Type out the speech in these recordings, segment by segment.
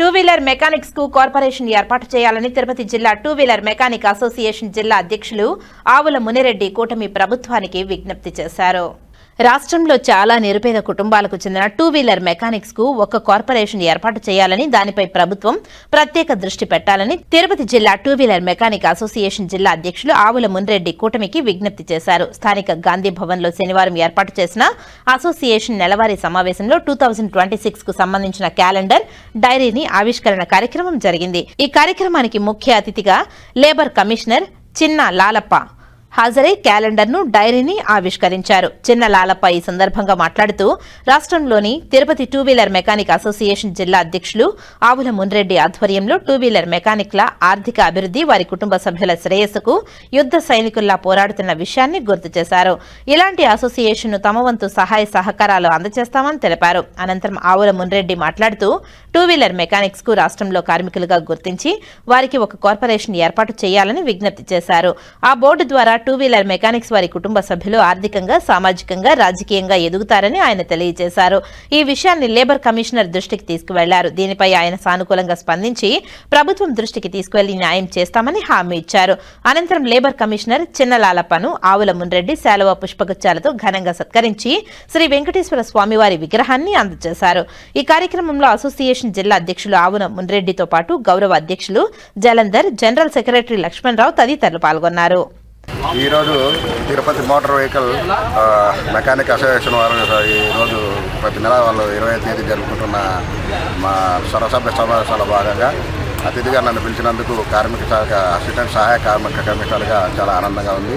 Two wheeler మెకానిక్స్కు corporation ఏర్పాటు చేయాలని తిరుపతి జిల్లా టూ వీలర్ మెకానిక్ అసోసియేషన్ జిల్లా అధ్యక్షులు ఆవుల మునిరెడ్డి కూటమి ప్రభుత్వానికి విజ్ఞప్తి చేశారు. రాష్ట్రంలో చాలా నిరుపేద కుటుంబాలకు చెందిన టూ వీలర్ మెకానిక్స్కు ఒక కార్పొరేషన్ ఏర్పాటు చేయాలని దానిపై ప్రభుత్వం ప్రత్యేక దృష్టి పెట్టాలని తిరుపతి జిల్లా టూ వీలర్ మెకానిక్ అసోసియేషన్ జిల్లా అధ్యక్షులు ఆవుల మున్రెడ్డి కూటమికి విజ్ఞప్తి చేశారు. స్థానిక గాంధీ భవన్లో శనివారం ఏర్పాటు చేసిన అసోసియేషన్ నెలవారీ సమావేశంలో టూ థౌజండ్ ట్వంటీ సిక్స్కు సంబంధించిన క్యాలెండర్ డైరీని ఆవిష్కరణ కార్యక్రమం జరిగింది. ఈ కార్యక్రమానికి ముఖ్య అతిథిగా లేబర్ కమిషనర్ చిన్న లాలప్ప హాజరై క్యాలెండర్ను డైరీని ఆవిష్కరించారు. చిన్న లాలప్ప ఈ సందర్భంగా మాట్లాడుతూ రాష్ట్రంలోని Tirupati two wheeler mechanic association జిల్లా అధ్యక్షులు ఆవుల మున్రెడ్డి ఆధ్వర్యంలో టూ వీలర్ మెకానిక్ల ఆర్థిక అభివృద్ధి వారి కుటుంబ సభ్యుల శ్రేయస్సుకు యుద్ధ సైనికుల్లా పోరాడుతున్న విషయాన్ని గుర్తు చేశారు. ఇలాంటి అసోసియేషన్ను తమ వంతు సహాయ సహకారాలు అందజేస్తామని తెలిపారు. అనంతరం ఆవుల మున్రెడ్డి మాట్లాడుతూ టూ వీలర్ మెకానిక్స్కు రాష్ట్రంలో కార్మికులుగా గుర్తించి వారికి ఒక కార్పొరేషన్ ఏర్పాటు చేయాలని విజ్ఞప్తి చేశారు. ఆ బోర్డు ద్వారా టూ వీలర్ మెకానిక్స్ వారి కుటుంబ సభ్యులు ఆర్థికంగా సామాజికంగా రాజకీయంగా ఎదుగుతారని ఆయన తెలియజేశారు. ఈ విషయాన్ని లేబర్ కమిషనర్ దృష్టికి తీసుకువెళ్ళారు. దీనిపై ఆయన సానుకూలంగా స్పందించి ప్రభుత్వం దృష్టికి తీసుకువెళ్ళి న్యాయం చేస్తామని హామీ ఇచ్చారు. అనంతరం లేబర్ కమిషనర్ చిన్నలాలప్పను ఆవుల మున్రెడ్డి శాలవ పుష్పగుచ్చాలతో ఘనంగా సత్కరించి శ్రీ వెంకటేశ్వర స్వామివారి విగ్రహాన్ని అందజేశారు. ఈ కార్యక్రమంలో అసోసియేషన్ జిల్లా అధ్యక్షులు ఆవుల మున్రెడ్డితో పాటు గౌరవ అధ్యక్షులు జలంధర్ జనరల్ సెక్రటరీ లక్ష్మణరావు తదితరులు పాల్గొన్నారు. ఈరోజు Tirupati motor vehicle mechanic association వారు ఈరోజు ప్రతి నెల వాళ్ళు ఇరవై తేదీ జరుపుకుంటున్న మా సర్వసభ్య సమావేశాల భాగంగా అతిథిగా నన్ను పిలిచినందుకు కార్మిక శాఖ అసిస్టెంట్ సహాయ కార్మిక కమిషనర్గా చాలా ఆనందంగా ఉంది.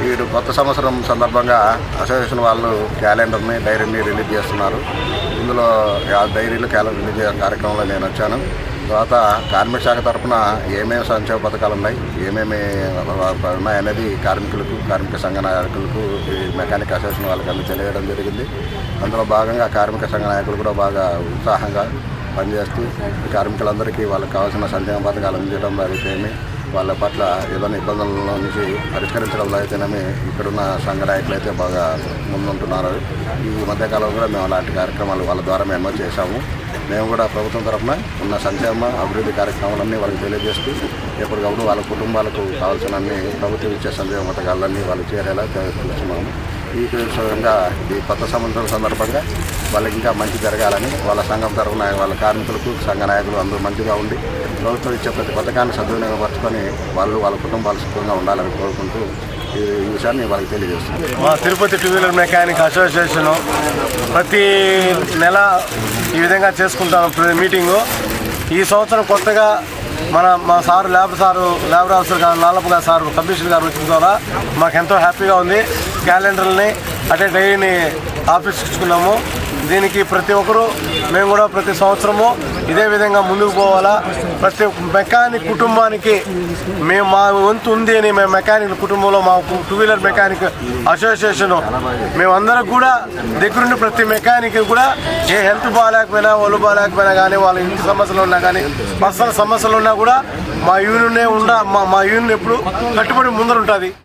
వీరు కొత్త సంవత్సరం సందర్భంగా అసోసియేషన్ వాళ్ళు క్యాలెండర్ని డైరీని రిలీజ్ చేస్తున్నారు. ఇందులో ఆ డైరీలు క్యాలెండర్ రిలీజ్ కార్యక్రమంలో నేను వచ్చాను. తర్వాత కార్మిక శాఖ తరఫున ఏమేమి సంక్షేమ పథకాలు ఉన్నాయి ఏమేమి ఉన్నాయి అనేది కార్మికులకు కార్మిక సంఘ నాయకులకు మెకానిక్ అసోసియేషన్ వాళ్ళకి అన్ని తెలియడం జరిగింది. అందులో భాగంగా కార్మిక సంఘ నాయకులు కూడా బాగా ఉత్సాహంగా పనిచేస్తూ కార్మికులందరికీ వాళ్ళకి కావాల్సిన సంక్షేమ పథకాలు అందించడం అయితేనేమి వాళ్ళ పట్ల ఏదైనా ఇబ్బందుల నుంచి పరిష్కరించడంలో అయితేనేమి ఇక్కడున్న సంఘ నాయకులు అయితే బాగా ముందుంటున్నారు. ఈ మధ్యకాలంలో కూడా మేము అలాంటి కార్యక్రమాలు వాళ్ళ ద్వారా మేము చేశాము. మేము కూడా ప్రభుత్వం తరఫున ఉన్న సంక్షేమ అభివృద్ధి కార్యక్రమాలన్నీ వాళ్ళకి తెలియజేస్తూ ఎప్పటికప్పుడు వాళ్ళ కుటుంబాలకు కావాల్సిన అన్ని ప్రభుత్వం ఇచ్చే సంక్షేమ పథకాలన్నీ వాళ్ళు చేరేలా తెలుస్తున్నాము ఈ విధంగా ఈ కొత్త సంవత్సరం సందర్భంగా వాళ్ళకి ఇంకా మంచి జరగాలని వాళ్ళ సంఘం తరఫున వాళ్ళ కార్మికులకు సంఘ నాయకులు అందరూ మంచిగా ఉండి ప్రభుత్వం ఇచ్చే ప్రతి పథకాన్ని సద్వినియోగపరచుకొని వాళ్ళు వాళ్ళ కుటుంబాలు సుఖంగా ఉండాలని కోరుకుంటూ ఈ విషయాన్ని వాళ్ళకి తెలియజేస్తున్నాను మా Tirupati two wheeler mechanic association ప్రతి నెల ఈ విధంగా చేసుకుంటాం ప్రతి మీటింగు. ఈ సంవత్సరం కొత్తగా మన మా sir labour sir labour officer గారు నాలప్ప గారు సారు కమిషనర్ గారు వచ్చిన ద్వారా మాకు ఎంతో హ్యాపీగా ఉంది. క్యాలెండర్ని అటే డైరీని ఆఫీస్కి ఇచ్చుకున్నాము. దీనికి ప్రతి ఒక్కరూ మేము కూడా ప్రతి సంవత్సరము ఇదే విధంగా ముందుకు పోవాలా. ప్రతి మెకానిక్ కుటుంబానికి మేము మా వంతు ఉంది అని మేము మెకానిక్ కుటుంబంలో మా టూ వీలర్ మెకానిక్ అసోసియేషన్. మేమందరం కూడా దగ్గరుండి ప్రతి మెకానిక్ కూడా ఏ హెల్త్ బాగాలేకపోయినా ఒళ్ళు బాగాలేకపోయినా కానీ వాళ్ళ ఇంటి సమస్యలు ఉన్నా కానీ పర్సనల్ సమస్యలు ఉన్నా కూడా మా యూనియన్ ఉండ మా మా యూనియన్ ఎప్పుడు కట్టుబడి ముందర ఉంటుంది